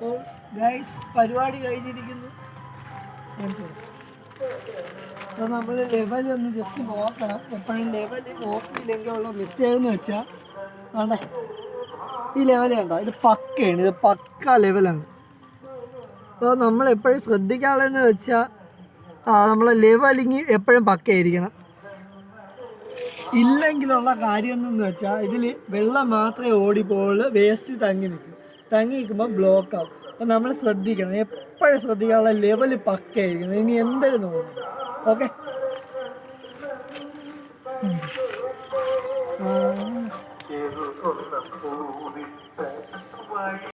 അപ്പോൾ ഗൈസ് പരിപാടി കഴിഞ്ഞിരിക്കുന്നു. അപ്പോൾ നമ്മൾ ലെവൽ ഒന്ന് ജസ്റ്റ് നോക്കണം. എപ്പോഴും ലെവൽ നോക്കിയില്ലെങ്കിൽ ഉള്ള മിസ്റ്റേക്ക് എന്ന് വെച്ചാൽ വേണ്ടേ ഈ ലെവൽ കണ്ടോ? ഇത് പക്കയാണ് ഇത് പക്ക ലെവലാണ് അപ്പോൾ നമ്മൾ എപ്പോഴും ശ്രദ്ധിക്കാനുള്ളതെന്ന് വെച്ചാൽ നമ്മളെ ലെവലിങ് എപ്പോഴും പക്കയായിരിക്കണം. ഇല്ലെങ്കിലുള്ള കാര്യം എന്തെന്ന് വെച്ചാൽ ഇതിൽ വെള്ളം മാത്രമേ ഓടിപ്പോൾ വേസ്റ്റ് തങ്ങി നിൽക്കും. തങ്ങി നിൽക്കുമ്പോൾ ബ്ലോക്ക് ആവും. അപ്പം നമ്മൾ ശ്രദ്ധിക്കണം. എപ്പോഴും ശ്രദ്ധിക്കാനുള്ള ലെവൽ പക്കയായിരിക്കണം. ഇനി എന്തായാലും നോക്കണം ഓക്കെ